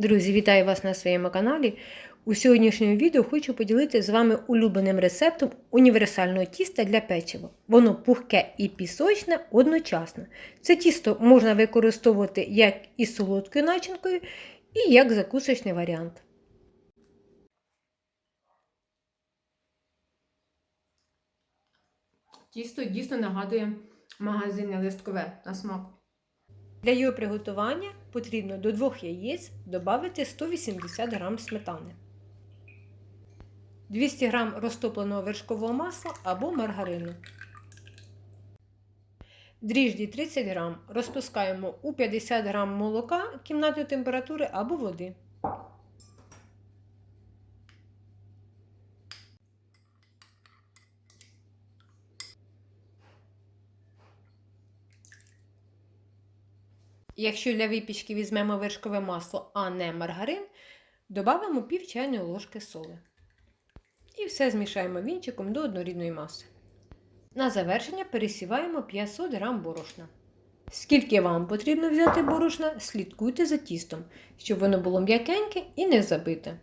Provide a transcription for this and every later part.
Друзі, вітаю вас на своєму каналі. У сьогоднішньому відео хочу поділитися з вами улюбленим рецептом універсального тіста для печива. Воно пухке і пісочне одночасно. Це тісто можна використовувати як із солодкою начинкою, і як закусочний варіант. Тісто дійсно нагадує магазинне листкове на смак. Для його приготування потрібно до двох яєць додати 180 г сметани, 200 г розтопленого вершкового масла або маргарину. Дріжджі 30 г розпускаємо у 50 г молока кімнатної температури або води. Якщо для випічки візьмемо вершкове масло, а не маргарин, додамо пів чайної ложки соли. І все змішаємо вінчиком до однорідної маси. На завершення пересіваємо 500 г борошна. Скільки вам потрібно взяти борошна, слідкуйте за тістом, щоб воно було м'якеньке і не забите.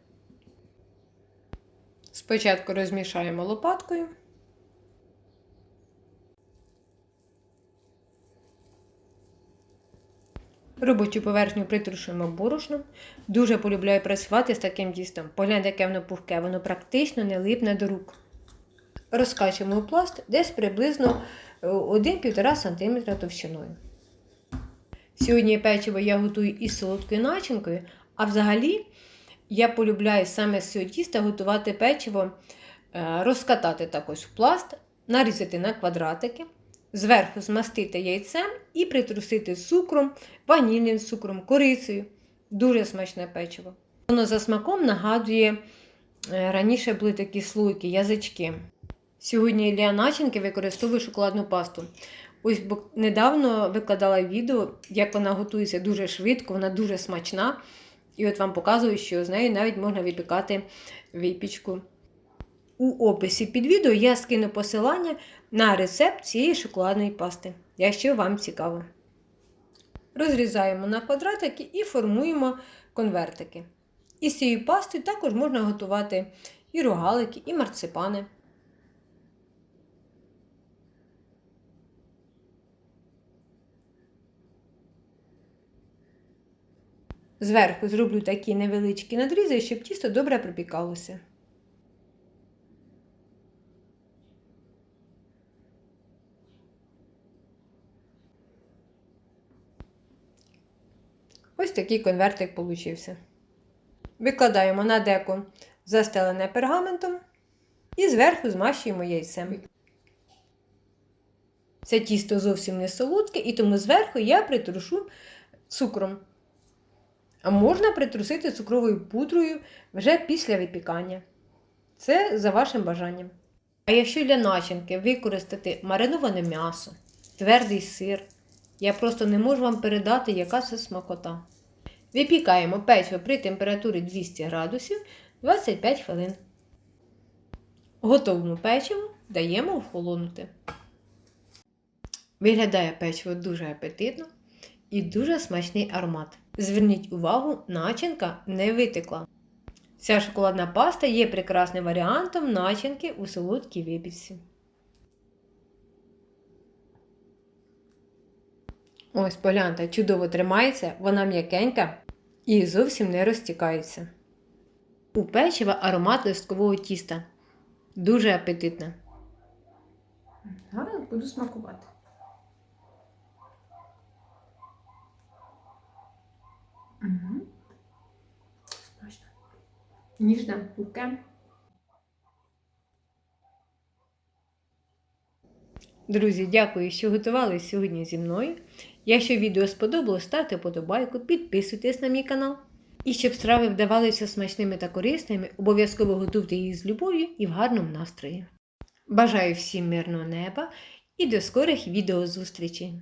Спочатку розмішаємо лопаткою. Робочу поверхню притрушуємо борошном. Дуже полюбляю працювати з таким тістом. Погляньте, яке воно пухке, воно практично не липне до рук. Розкачуємо пласт десь приблизно 1-1,5 см товщиною. Сьогодні печиво я готую із солодкою начинкою, а взагалі я полюбляю саме з цього тіста готувати печиво, е, розкатати так ось в пласт, нарізати на квадратики зверху змастити яйцем і притрусити цукром, ванільним цукром, корицею. Дуже смачне печиво. Воно за смаком нагадує, е, раніше були такі слойки, язички. Сьогодні для начинки використовую шоколадну пасту. Ось недавно викладала відео, як вона готується дуже швидко, вона дуже смачна. І от вам показую, що з нею навіть можна випікати випічку. У описі під відео я скину посилання на рецепт цієї шоколадної пасти, якщо вам цікаво. Розрізаємо на квадратики і формуємо конвертики. Із цією пастою також можна готувати і рогалики, і марципани. Зверху зроблю такі невеличкі надрізи, щоб тісто добре пропікалося. Ось такий конвертик получився. Викладаємо на деко застелене пергаментом і зверху змащуємо яйцем. Це тісто зовсім не солодке, і тому зверху я притрушу цукром. А можна притрусити цукровою пудрою вже після випікання. Це за вашим бажанням. А якщо для начинки використати мариноване м'ясо, твердий сир, я просто не можу вам передати, яка це смакота. Випікаємо печиво при температурі 200 градусів 25 хвилин. Готовому печиву даємо охолонути. Виглядає печиво дуже апетитно і дуже смачний аромат. Зверніть увагу, начинка не витекла. Ця шоколадна паста є прекрасним варіантом начинки у солодкій випічці. Ось погляньте, чудово тримається, вона м'якенька і зовсім не розтікається. У печива аромат листкового тіста. Дуже апетитне. Зараз буду смакувати. Угу. Смачно. Ніжне, пухке. Друзі, дякую, що готували сьогодні зі мною. Якщо відео сподобалось, ставте подобайку, підписуйтесь на мій канал. І щоб страви вдавалися смачними та корисними, обов'язково готуйте їх з любов'ю і в гарному настрої. Бажаю всім мирного неба і до скорих відеозустрічей!